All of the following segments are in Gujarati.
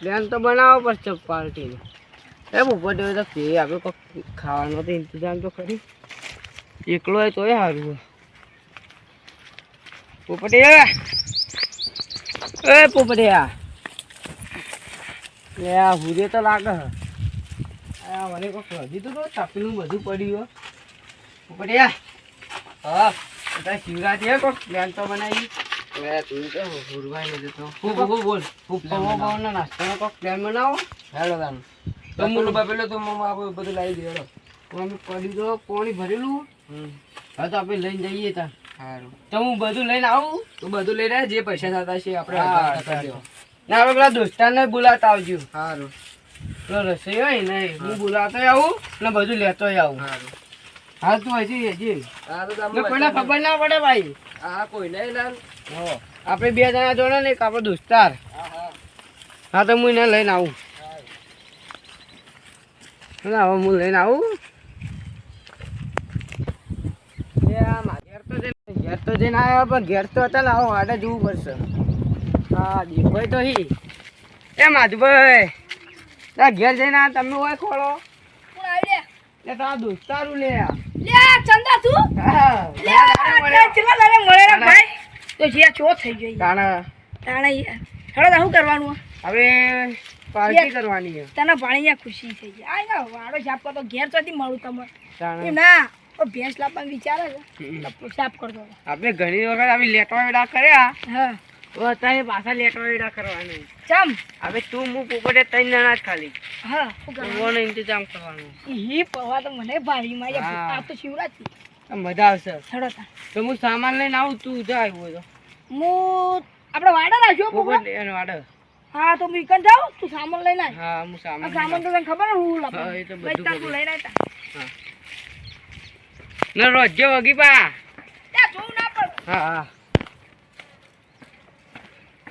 પ્લાન તો બનાવો પડશે પાર્ટીનો. એ ઉપર હોય તો કે આપણે કોઈ ખાવાનો તો ઇંતજામ તો કરી એકલો હોય તોય સારું હોય. પોપટિયા. એ પોપટિયા. લે આ હુરે તો લાગે આ મને કોક હજી તો તપેલું બધું પડ્યું પોપટિયા. હા, બધા શિવરાજ કોક? પ્લાન તો બનાવી. એ તું તો હુરવાઈ નથી તો હું હું બોલ હું પવો પવનનો નાસ્તાનો કોક પ્લાન બનાવો હેડો તાન તો મુલો બાપેલો તો મમ્મા આપણે બધું લાવી દે હેડો તો અમે પડ્યું તો પાણી ભરેલું હા તો આપણે લઈને જઈએ સારું તો હું બધું લઈને આવું તું બધું લઈને જે પૈસા થતા છે આપણે ને આપણે પેલા દોસ્તારને બોલાતા આવજો સારું પેલો રસોઈ હોય ને હું બોલાતો આવું ને બધું લેતો આવું સારું હા તું હજી હજી હા તો ખબર ના પડે ભાઈ. હા કોઈ નહીં લાલ આપણે બે જણા જોડે ને એક આપણો દોસ્તાર. હા તો હું એને લઈને આવું. ના હવે હું લઈને આવું. ઘેર તો જઈને આવ્યા પણ ઘેર તો હતા ને આવો આડે જોવું પડશે. હા દીભાઈ તો હી. એ માધુભાઈ તાર ઘેર જઈને તમે હોય ખોળો. એ તો દોસ્તારું લે. લે લે ચંદા તું. હા, લે આ મળ્યો. મળે ભાઈ. તો જ્યાં ચો થઈ ગઈ. તાણે. તાણે હેડો શું કરવાનું? હવે પાર્ટી કરવાની છે. તને ભાણી ખુશી થઈ ગઈ. આ ના સાફ કરતો ઘેર ચોથી મળું તમને ના ભેંસ લાવવાનું વિચારે છે. સાફ કરતો. આપણે ઘણી વખત આવી લેટવા વેડા કર્યા. હા. તો અત્યારે પાછા લેટવા વેડા કરવાનું ચમ. હવે તું હું પોપટે ત્રણ જણા જ ખાલી. હા ઓનો ઇંતજામ કરવાનો. ઈ પવા તો મને ભારી માં હા. આ તો શિવરાત્રી મજા આવશે. તો હું સામાન લઈને આવું તું જા આવ્યો તો. હું આપણે વાડા રાખ્યો પોપટ એનો વાડો. હા તો હું જાઉં? તું સામાન લઈને આવ હા હું સામાન સામાન તો તને ખબર ને હું હા, એ તો બધું તું લઈને આવતા ને રોજે વગી પા. ત્યાં જોઉં ના પડે. હા હા.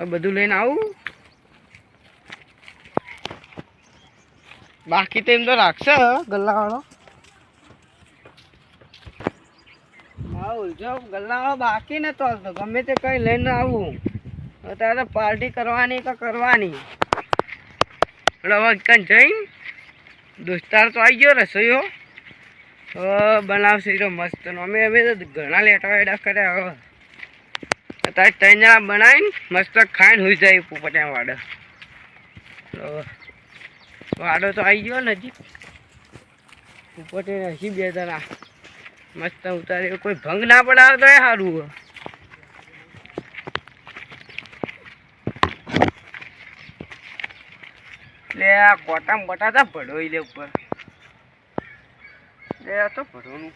બધું લઈને આવું. બાકી તો એમ તો રાખશે ગલ્લાવાળો ઉલજો ગલ્લાવાળો બાકી ને તો ગમે તે કઈ લઈને આવું. અત્યારે તો પાર્ટી કરવાની કે કરવાની? હવે જઈને દોસ્તાર તો આવી ગયો રસોઈઓ હવે બનાવશે તો મસ્ત. અમે તો ઘણા લેટા વેડા કર્યા, હવે. અત્યારે ત્રણ જણા બનાવીને મસ્ત ખાઈને હોઈ જાય પોપટિયા વાડો. વાડો તો આવી ગયો નજીક પોપટે હજી બે જણા. મસ્ત ઉતારે કોઈ ભંગ ના પડાવે તો એ સારું લે, આ કોટામ બટાટા ભડોઈ લે ઉપર. લે, આ તો ભડોનું.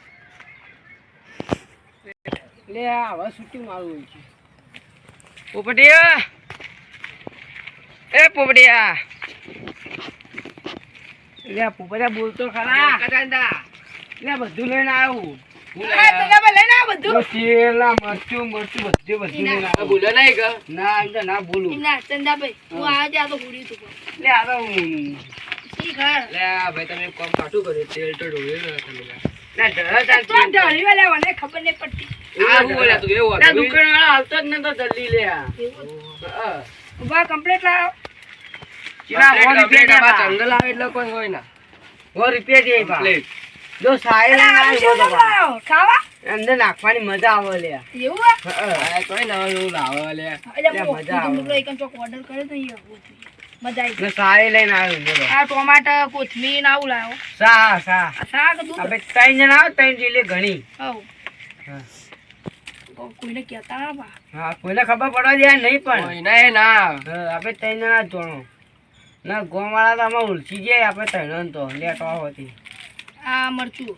લે, આ હવે શૂટિંગ મારું હોય છે. પોપટિયા! એ પોપટિયા! લે પોપટિયા બોલતો ખરા. લે બધું લઈને આવ્યું હા તો તમે લઈને આવો બધું. લઈને આવ્યું ખબર લે આ ભાઈ તમે એક કામ કાઢું કર્યું તેલ તો ઢોળ્યું ને તમે ના ઢળા તો ઢળી વેલા મને ખબર નહીં પડતી. આવતો જ નતો જલ્દી લે. ઊભા કમ્પ્લીટ લાવો. રૂપિયા આમાં આવે એટલે કોઈ હોય ના. સો રૂપિયા દે. જો સારી ખાવા? અંદર નાખવાની મજા આવે લે. એવું હે? હા. કોઈ નવા એવું લાવે લે. એટલે મજા આવે. એક ચોક ઓર્ડર કર્યો તો. મજા આવી ને લઈને આવ્યો આ ટોમાટર કોથમીર આવું લાવો. સા સા ત્રણ જણ આવે ત્રણ જેટલી ઘણી. હા. કોઈને કહેતા હા કોઈને ખબર પડવા દે નહીં પણ. ના. એ ના આપણે ત્રણ જણા જોણો. ના ગોવાળા તો આમાં ઉલસી જાય આપણે ત્રણ તો લેટવા હોતી. આ મરચું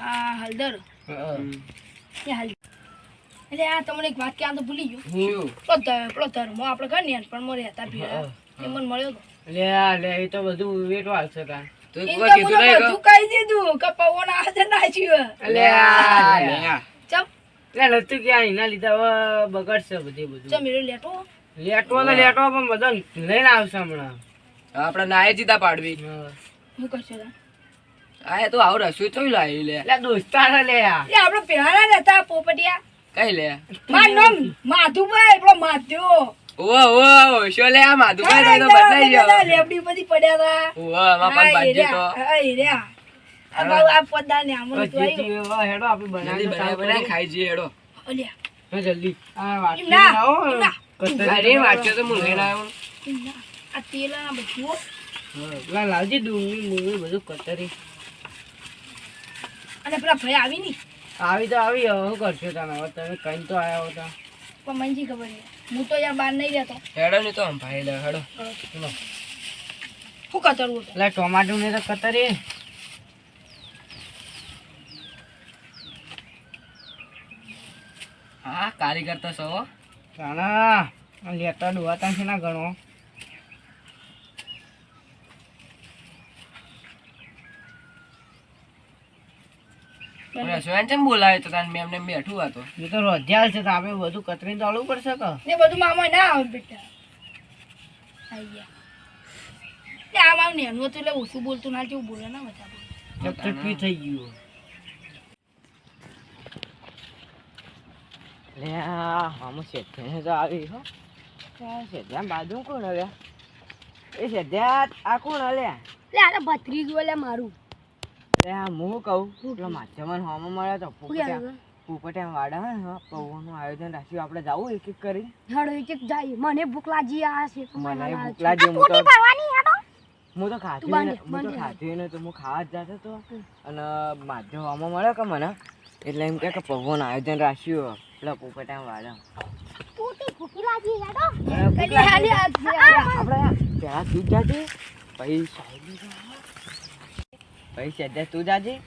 આ હળદર. એટલે આ તમને એક વાત આ તો ભૂલી ગયો. પેલો ધર્મો આપણે ઘર ને પણ મરે હતા એ મને મળ્યો હતો લે લે એ તો બધું કાં. મને કે કે? આપણે નાય જીતા પાડવી. હા. હું કરશો? આ તો આવું રસોઈ તો લાવી લે. એટલે દોસ્તાર લે આ. એ આપણે પહેલા નતા પોપટિયા. કઈ લે? માર નામ માધુભાઈ પેલો માધ્યો. ઓ ઓ શો લે આ માધુભાઈ? તો બદલાઈ ગયો લેબડી બધી પડ્યા હતા ઓ આમાં પણ બાજે તો. હા, રે આ આ પદ્દા ને આમ તો જે આવ્યું. જે હોય હેડો આપણે બનાવી બનાવી. ખાઈ જઈએ હેડો. અલ્યા, હા, જલ્દી. આ વાટી ના, લાવો. અરે વાટ્યો તો મુંગે ના. આ તેલ આ બધું. લાલજી ડુંગળી મૂંગળી બધું કતરી. અને પેલા ભાઈ આવી નહીં? આવી તો આવી હવે શું કરશો તમે? હવે તમે કઈ તો આવ્યા હતા પણ મને ખબર નહીં હું તો યાર બહાર નહીં રહેતો. હેડો નહીં તો આમ ભાઈ લે હેડો. શું કતરવું એટલે ટમાટું ને તો કતરી હા કારીગર તો છો. ના લેતા ડુવાતા છે ના ગણો રસોઈયાને ચમ બોલાવે તો તાન મેમને બેઠું હતો એ તો રોજ્યાલ છે તો આપણે બધું કતરી ચાલવું પડશે કે? ને બધું મામા ના આવે બેટા. આઈ ગયા. ને આ નેનું હતું એટલે ઓછું બોલતું ના જેવું બોલે ના બધા બોલે. થઈ ગયું. લે આ આમાં શેઠને તો આવી હો. આ બાજુ કોણ હલ્યા એ શેઠિયા આ કોણ હલ્યા લે આ તો ભત્રીજું એટલે મારું. હું કહું એટલે માધ્યમન હોમો મળે તો પોપટિયા વાડા હે ને પૌવાનું આયોજન રાખ્યું. આપણે જાવું એક એક કરી હેડો એક એક જાય. મને ભૂખ લાગી આ છે. મને ભૂખ લાગી હું તો હું તો ખાધી ને- હું તો ખાધી ને તો હું ખાવા જ જતો તો અને માધ્યમ હોમો મળે કે મને? એટલે એમ કે કે પૌવાનું આયોજન રાખ્યું એટલે પોપટિયા વાડા આપણે પેલા જ જાજે પછી સાહેબી જાહે. પછી તું જાજે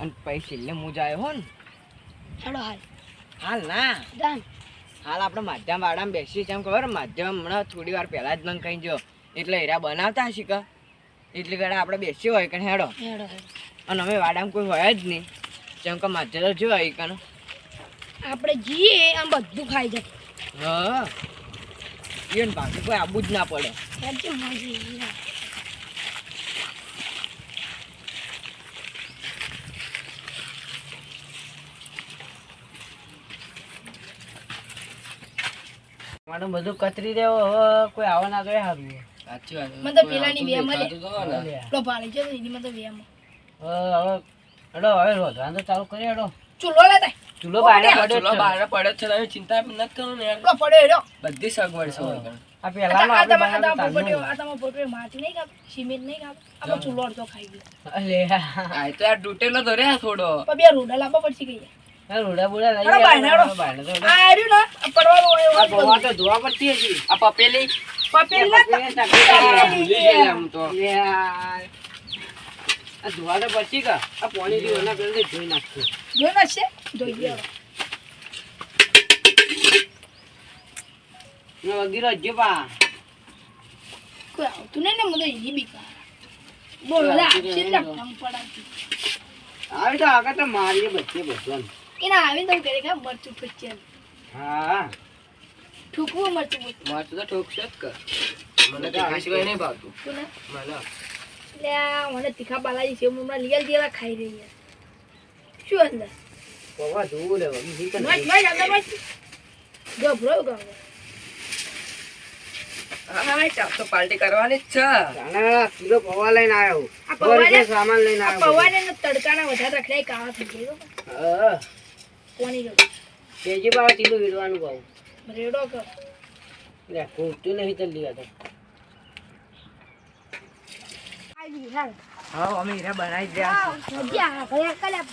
અને પછી લે હું જાય હો ને. ચાલો હાલ. હાલ ના. હાલ આપણે માધ્યમ વાડામાં બેસીએ છીએ એમ ખબર માધ્યમ હમણાં થોડી વાર પહેલાં જ મને કહી જો એટલે હીરા બનાવતા હશે કે? એટલે ઘડા આપણે બેસી હોય કે હેડો? હેડો અને અમે વાડામાં કોઈ હોય જ નહીં. જેમ કે માધ્યમ જો હોય કે આપણે જઈએ આમ બધું ખાઈ જાય હા. એને બાકી કોઈ આબુ જ ના પડે. હેડજો બધું કતરી દેવો હવે કોઈ આવવા ના તો સારું સાચી વાત મને તો પેલાની બે મળે. તો ને. છે એની માં તો વેમ હવે એડો હવે રોધવાનું તો ચાલુ કરી એડો ચૂલો લેતા ચૂલો બારે આ ચૂલો. બહાર પડ્યો છે તમે ચિંતા નથી કરો ને યાર પડે એડો બધી સગવડ છે. આ આ પહેલાનો આ તમારા. આ તમારા પોપટીઓ માટી નહીં કાપ સિમેન્ટ નહીં કાપ આ ચૂલો અડધો ખાઈ ગયો. અલે આ તો યાર તૂટેલો તો રે આ થોડો. પણ બે રોડા લાવવા પડશે કઈ આ રોડા બોડા લઈ હેડો. બાયણે. આ આર્યું ને હોય આ ગોવા તો ધોવા પડતી હજી. આ પપેલી. પપેલ ના આમ તો. આ ધોવા તો પડતી કા આ પાણી થી ઓલા પેલા ધોઈ નાખશું. જોઈ નાખશે? જોઈએ હવે. ને વગીરો હજી કોઈ આવતું નહીં ને મને તો એની બીક આવે. બોલો લે આપશે જ ને ભંગ પડાવતી. આવી તો આગળ તો મારીએ બચ્ચે બધું. એના આવીને તમે કરી ખા મરચું પચ્ચે હા. ઠૂકવું મરચું પૂછું મારે તો ઠોકશે જ કર. મને તો આ સિવાય નહીં ભાવતું. મને. એટલે મને તીખા બાલાજી છે હમણાં લીયલ જેવા ખાઈ રહી શું અંદર? પવા ધોવું રે વગી જી મસ્ત મસ્ત અંદર મસ્ત ગભરો ગભરો હા ચાપ તો પાર્ટી કરવાની જ છે. જાણે કિલો પવા લઈને આવ્યો. સામાન લઈને આવ્યો. ને તડકાના વધારે રખડાય કાવા થઈ ગયો. હા. કોની જોડે પાવ કિલો વીરવાનું ભાવ રેડો કર. લે ખૂટતું નહીં જલ્દી આ તો હા અમે હીરા બનાવી રહ્યા છીએ. ભયા કલા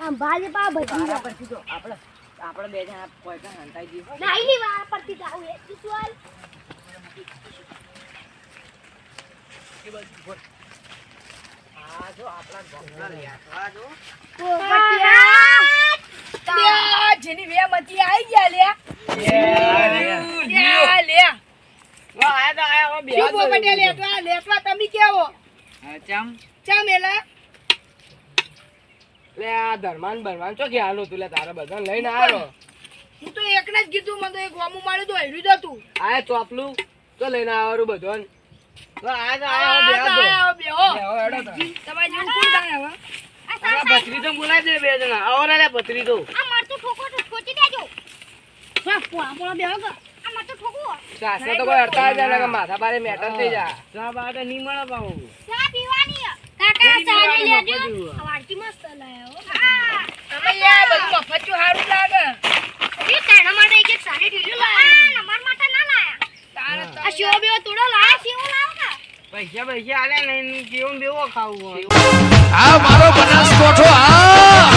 આમ ભાજી પા બધી પરથી તો આપણે આપણે બે જણા કોઈ પણ હંતાઈ જઈએ. નાઈ ની વાર પરથી જાવ એ કિસ્વાલ આ જો આપણા ગોમના લેખા જો. લ્યા, જેની વેમતી આઈ ગયા લ્યા. લ્યા, લ્યા. વા આયા તો આયા બે પોપટિયા લેટવા લેટવા તમે કેવો? હા ચમ. ચા લે આ ધર્માન બરમાન ચો ગયા તું લે તારે બધા લઈને આવ્યો હું તો એકને જ કીધું મને તો એક ગોમું માર્યું તો હેડ્યું જ હતું. આ ચોપલું. તો લઈને આવવાનું બધું આયા તો આ બે તો ઠોકો. સાસે તો કોઈ અડતા જ માથા બારે મેટર થઈ જા બાદ નહીં મળે કાકા લેજો. વાડકી મસ્ત લાયો બધું મફત જો સારું આ તોડો લાયો પૈસા પૈસા આલ્યા નહીં કેવું બેવો ખાવું આ મારો બનાસકોઠો આ